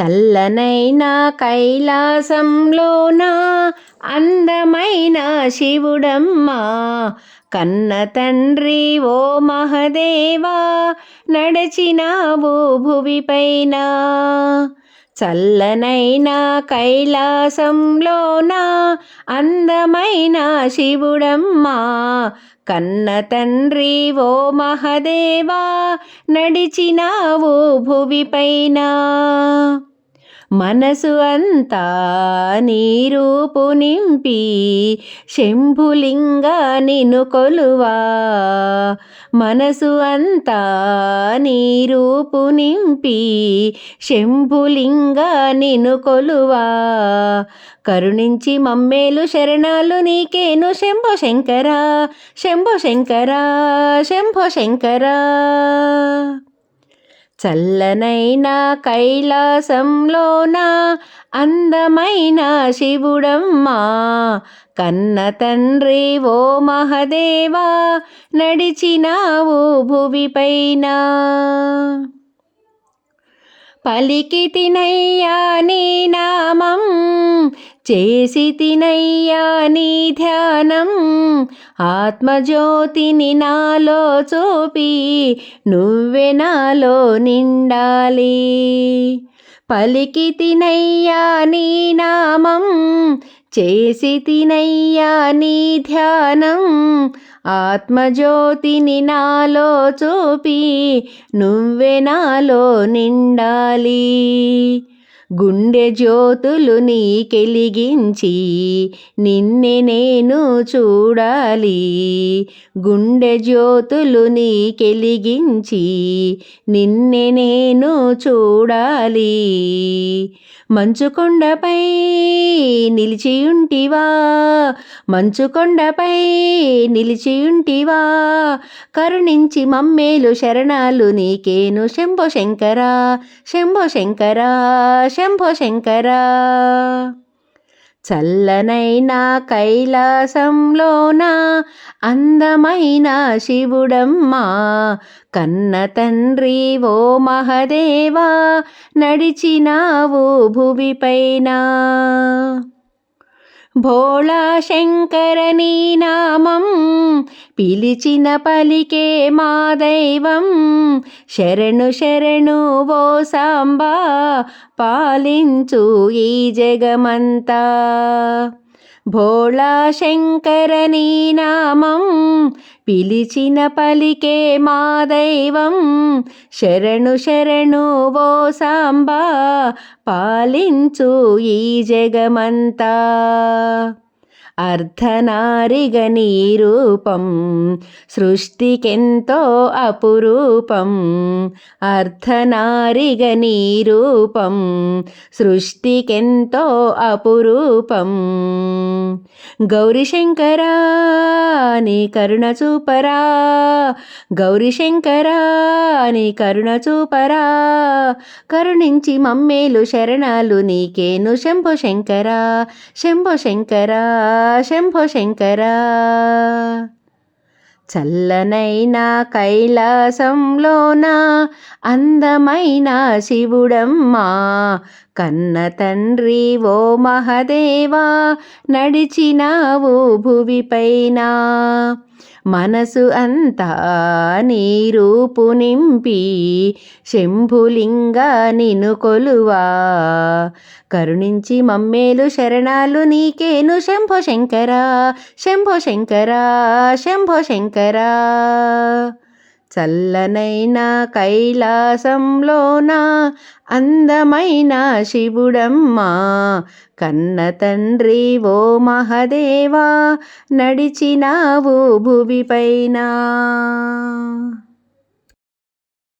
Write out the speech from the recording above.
చల్లనైన కైలాసంలోన? అందమైన శివుడమ్మా. కన్న తండ్రి ఓ మహదేవా నడచినావు భువిపైన. చల్లనైన కైలాసంలోన అందమైన శివుడమ్మా. కన్న తండ్రి ఓ మహదేవా నడిచినావు భువిపైన. మనసు అంతా నీరూపు నింపి శంభులింగ నిను కొలువా. మనసు అంతా నీరూపు నింపి శంభులింగ నిను కొలువా. కరుణించి మమ్మేలు శరణాలు నీకేను శంభో శంకర శంభో శంకరా శంభో శంకర. చల్లనైన కైలాసంలోన అందమైన శివుడమ్మా. కన్న తండ్రి ఓ మహదేవా నడిచినావు భువిపైన. పలికి తినయ్యా నీ నామం చేసి తినయ్యా నీ ధ్యానం. ఆత్మజ్యోతిని నాలో చూపి నువ్వే నాలో నిండాలి. పలికి తినయ్యా నీ నామం చేసి తినయ్యా నీ ధ్యానం. ఆత్మజ్యోతిని నాలో చూపి నువ్వే నాలో నిండాలి. గుండె జ్యోతులు నీకెలిగించి నిన్నే నేను చూడాలి. గుండె జ్యోతులు నీకెలిగించి నిన్నే నేను చూడాలి. మంచుకొండపై నిలిచియుంటివా మంచుకొండపై నిలిచియుంటివా కరుణించి మమ్మేలు శరణాలు నీకేను శంభో శంకరా శంభో శంకర శంభో శంకర. చల్లనైన కైలాసంలోన అందమైన శివుడమ్మా. కన్న తండ్రి ఓ మహదేవా నడిచినావు భువిపైన. భోళా శంకరని నామం పిలిచిన పలికే మా దైవం. శరణు శరణు ఓ సాంబా పాలించు ఈ జగమంతా. భోళా శంకరని నామం పిలిచిన పలికే మా దైవం. శరణు శరణు ఓ సాంబా పాలించు ఈ జగమంతా. అర్ధనారిగ నీ రూపం సృష్టికెంతో అపురూపం. అర్ధనారిగ నీ రూపం సృష్టికెంతో అపురూపం. గౌరీశంకరా నీ కరుణ చూపరా. గౌరీశంకరా నీ కరుణ చూపరా. కరుణించి మమ్మేలు శరణాలు నీకేను శంభో శంకరా. శంభో శంకరా. శంభో శంకరా చల్లనైన కైలాసంలోన? అందమైన శివుడమ్మా కన్న తండ్రి ఓ మహదేవా నడిచినావు భువిపైన. మనసు అంతా నీరూపు నింపి శంభులింగ నిను కొలువా. కరుణించి మమ్మేలు శరణాలు నీకేను శంభో శంకరా శంభో శంకరా శంభో శంకరా చల్లనైన కైలాసంలోన? అందమైన శివుడమ్మా కన్న తండ్రి ఓ మహదేవా నడిచినావు భువిపైన.